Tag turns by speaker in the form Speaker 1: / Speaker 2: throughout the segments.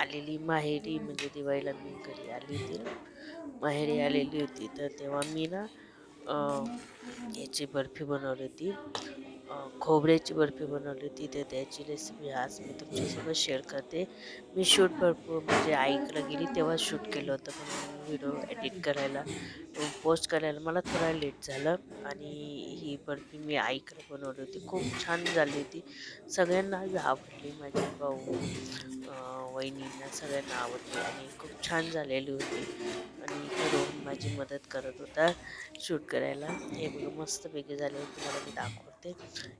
Speaker 1: आलेली माहेरी म्हणजे दिवाळीला मी घरी आली होती ना. माहेरी आलेली होती तर तेव्हा मी ना याची बर्फी बनवली होती. खोबऱ्याची बर्फी बनवली होती. तर त्याची रेसिपी आज मी तुमच्यासोबत शेअर करते. मी शूट भरपूर म्हणजे आईकडे गेली तेव्हा शूट केलं होतं पण व्हिडिओ एडिट करायला पोस्ट करायला मला थोडा लेट झालं. आणि ही बर्फी मी आईकडे बनवली होती. खूप छान झाली होती. सगळ्यांना आज आवडली माझे भाऊ. वहिनींना सगळ्यांना आवडली आणि खूप छान झालेली होती. आणि इथे रोहन माझी मदत करत होता शूट करायला. हे बघा मस्तपैकी झाले तुम्हाला मी दाखवते.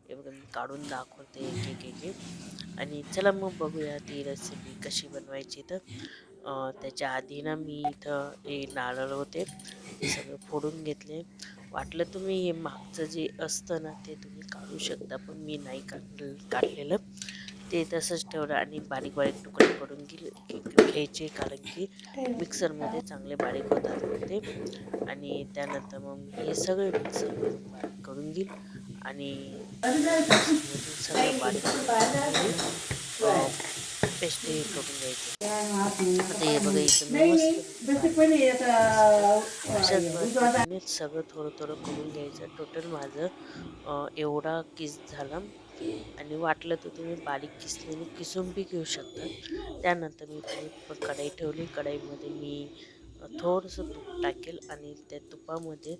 Speaker 1: हे बघा मी काढून दाखवते एक एक एक आणि चला मग बघूया ती रेसिपी कशी बनवायची तर. त्याच्या आधी ना मी इथं हे नारळ होते ते सगळं फोडून घेतले. वाटलं तुम्ही हे मागचं जे असतं ना ते तुम्ही काढू शकता पण मी नाही काढ काढलेलं. ते तसंच ठेवलं आणि बारीक बारीक तुकडे करून घ्यायचे. कारण की मिक्सरमध्ये चांगले बारीक होतात ते. आणि त्यानंतर मग हे सगळे मिक्सरमध्ये बारीक करून घेईल आणि सगळं बारीक पेस्ट हे करून घ्यायचं. आता हे बघा इथं सगळं थोडं थोडं करून घ्यायचं. टोटल माझं एवढा किस झाला. आणि वाटलं तर तुम्ही बारीक किसलेली किसून बी घेऊ शकता. त्यानंतर मी तुम्ही कढाई ठेवली. कढाईमध्ये मी थोडंसं तूप टाकेल आणि त्या तुपामध्ये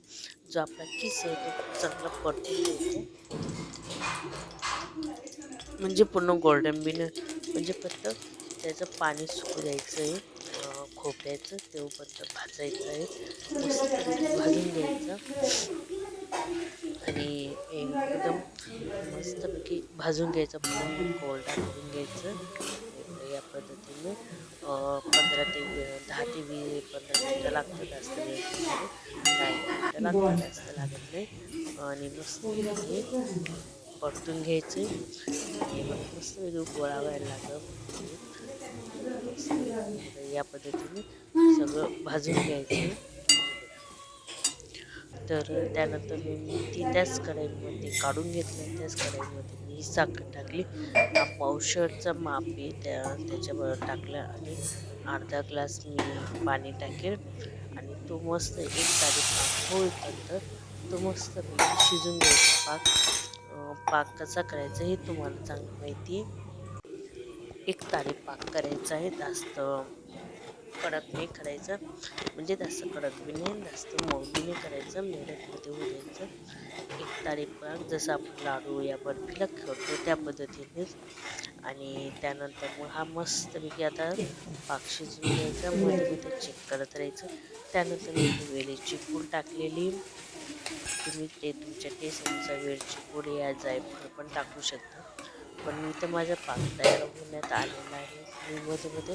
Speaker 1: जो आपला किस आहे तो चांगला परतून घ्यायचा. म्हणजे पूर्ण गोल्डन बिन म्हणजे फक्त त्याचं पाणी सुकू द्यायचं आहे खोबऱ्याचं तेवढं भाजायचं आहे मस्त भाजून घ्यायचं. आणि एकदम मस्तपैकी भाजून घ्यायचं पूर्ण गोल्डा करून घ्यायचं. या पद्धतीने पंधरा ते दहा ते वीस पंधरा मिनटं लागतं जास्त वेळ लागतं मिनटं जास्त लागत नाही. आणि मस्त हे परतून घ्यायचे. आणि मग मस्त गोळा व्हायला लागलं. या पद्धतीने सगळं भाजून घ्यायचं. तर त्यानंतर मी ती त्याच कढईमध्ये काढून घेतलं. त्याच कढईमध्ये मी साखर टाकली. हा मापी माप आहे. त्या त्याच्यावर टाकलं आणि अर्धा ग्लास मी पाणी टाकेल. आणि तो मस्त एक तारीख होईपर्यंत तो मस्त शिजून घ्यायचा पाक पाक कसा करायचा हे तुम्हाला चांगलं माहिती आहे. एक तारे पाक करायचा आहे जास्त कडक नाही करायचं. म्हणजे जास्त कडक बी नाही जास्त मऊ बी नाही करायचं. मिडियममध्ये होऊ द्यायचं. एक तारी पाक जसं आपण लाडू या बर्फीला खेळतो त्या पद्धतीनेच आणि त्यानंतर मग हा मस्तपैकी आता पाक शिजवून घ्यायचा. मध्ये मध्ये चेक करत राहायचं. त्यानंतर मी वेलीची पूड टाकलेली. तुम्ही ते तुमच्या टेस्टनुसार वेलची पूड या जायफळ पण टाकू शकता. पण मी तर माझा पाक तयार होण्यात आलेला आहे मी मध्ये मध्ये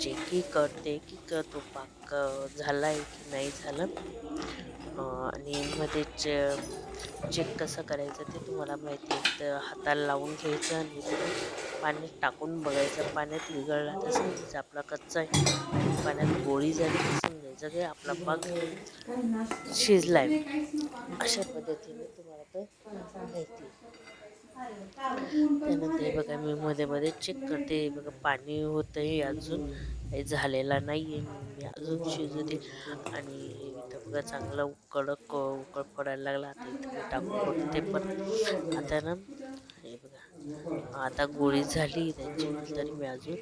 Speaker 1: चेकही करते की क तो पाक झाला आहे की नाही झालं. आणि मध्ये चे चेक कसं करायचं ते तुम्हाला माहिती आहे. तर हाताला लावून घ्यायचं आणि पाण्यात टाकून बघायचं. पाण्यात विघळला तर समजायचं आपला कच्चा आहे. पाण्यात गोळी झाली तर समजायचं की आपला पाक शिजला आहे अशा पद्धतीने तुम्हाला तर माहिती आहे. त्यानंतर बघा मी मध्ये मध्ये चेक करते. हे बघा पाणी होतं आहे अजून. काही झालेला नाही आहे मी अजून शिजवते. आणि इथं बघा चांगला कडक उकळ पडायला लागला. आता इथं मी टाकून ते पण. आता ना हे बघा. आता गोळी झाली. त्याची तरी मी अजून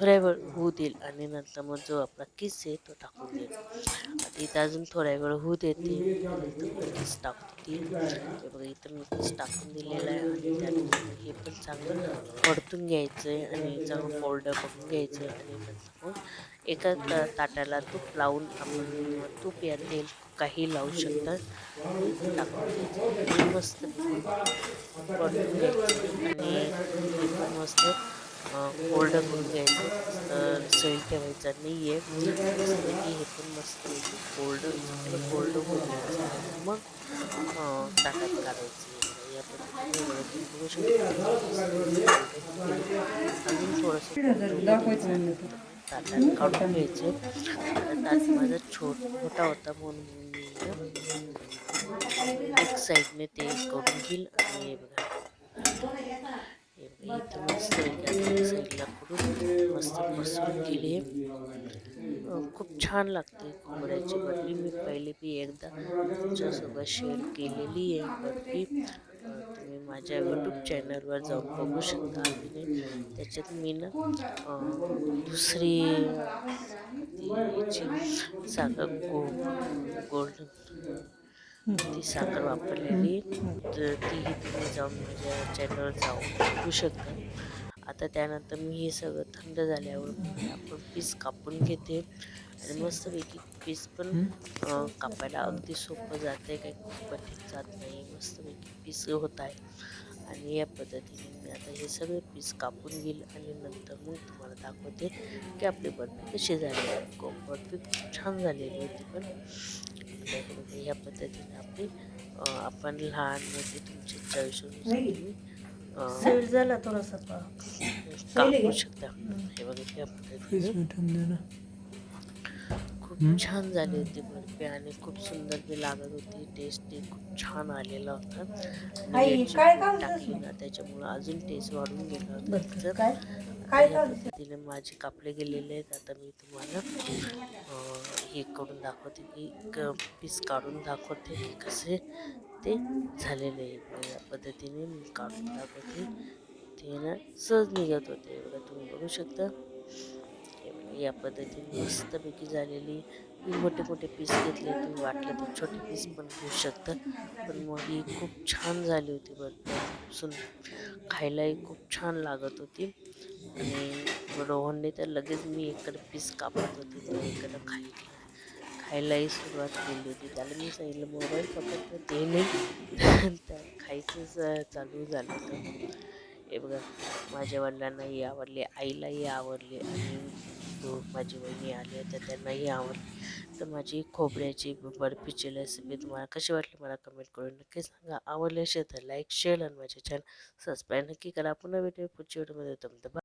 Speaker 1: थोड्या वेळ होऊ देईल. आणि नंतर मग जो आपला किस आहे तो टाकून देईल. आता इथं अजून थोड्या वेळ होऊ देते. किस टाकते देईल हे बघा इथं मी किस टाकून दिलेला आहे. आणि त्यानंतर हे पण चांगलं परतून घ्यायचं आहे आणि चांगलं फोल्ड करून घ्यायचं आहे आणि नंतर मग एका ता- ताटाला तूप लावून आपण तूप या तेल काही लावू शकतात टाकून मस्त परतून घ्यायचं. आणि मस्त फोल्ड करून घ्यायचं. तर सैल ठेवायचा. नाही आहे मस्तपैकी हे पण मस्त फोल्ड फोल्ड होऊन घ्यायचं. मग ताटात काढायचं या अजून थोडंसं ताटात काढून घ्यायचं. ताट माझा छोट मोठा होता म्हणून एक साईडने ते करून घेईल. आणि बघा. इथं मस्त साईडला करून मस्त बसून गेले खूप छान लागते कोंबड्याची बर्फी मी पहिले बी एकदा तुमच्यासोबत शेअर केलेली आहे बर्फी तुम्ही माझ्या यूट्यूब चॅनलवर जाऊन बघू शकता. आणि त्याच्यात मी ना दुसरी याची साखर गो गोल्डन ती साखर वापरलेली. तर तीही तुम्ही जाऊन माझ्या चॅनलवर जाऊन बघू शकता. आता त्यानंतर मी हे सगळं थंड झाल्यावर आपण पीस कापून घेते. आणि मस्तपैकी पीस पण कापायला अगदी सोपं जाते काही खूप कठीण जात नाही. मस्तपैकी पीस होत आहे. आणि या पद्धतीने मी आता हे सगळे पीस कापून घेईल. आणि नंतर मग तुम्हाला दाखवते की आपली बर्फी कशी झाली. आहे बर्फी खूप छान झालेली होती पण. या पद्धतीने आपली आपण लहान मोठे तुम्ही अं,
Speaker 2: सेट झाला थोडासा पा
Speaker 1: कापू शकता? हे बघा या पद्धतीने. खूप छान झाली होती बर्फी आणि खूप सुंदर बी लागत होती. टेस्ट खूप छान आलेला होता. टाकली ना त्याच्यामुळं अजून टेस्ट वाढून गेला होता पद्धतीने माझे कापले गेलेले आहेत. आता मी तुम्हाला अं, हे करून दाखवते की एक पीस काढून दाखवते की कसे ते झालेले आहे. या पद्धतीने मी काढून दाखवते. ते ना सहज निघत होते. बघा तुम्ही बघू शकता. या पद्धतीने मस्तपैकी झालेली मी मोठे मोठे पीस घेतले तुम्ही वाटलं तर छोटे पीस पण घेऊ शकता. पण मग ही खूप छान झाली होती बरं. सुंदर खायलाही खूप छान लागत होती. आणि रोहनने तर लगेच मी इकडे पीस कापत होते. तर इकडं खायला. खायलाही सुरुवात केली होती. त्याला मी सांगितलं मोबाईल पकडतो ते नाही त्या खायचंच चालू झालं होतं. हे बघा माझ्या वडिलांनाही आवडले आईलाही आवडले आणि तो माझी बहिणी आली तर त्यांनाही आवडली. तर माझी खोबऱ्याची बर्फीची रेसिपी तुम्हाला कशी वाटली मला कमेंट करून नक्की सांगा. आवडले असेल तर लाईक शेअर आणि माझ्या चॅनल सबस्क्राईब नक्की करा. पुन्हा भेटूया पुढच्या व्हिडिओमध्ये तुमचं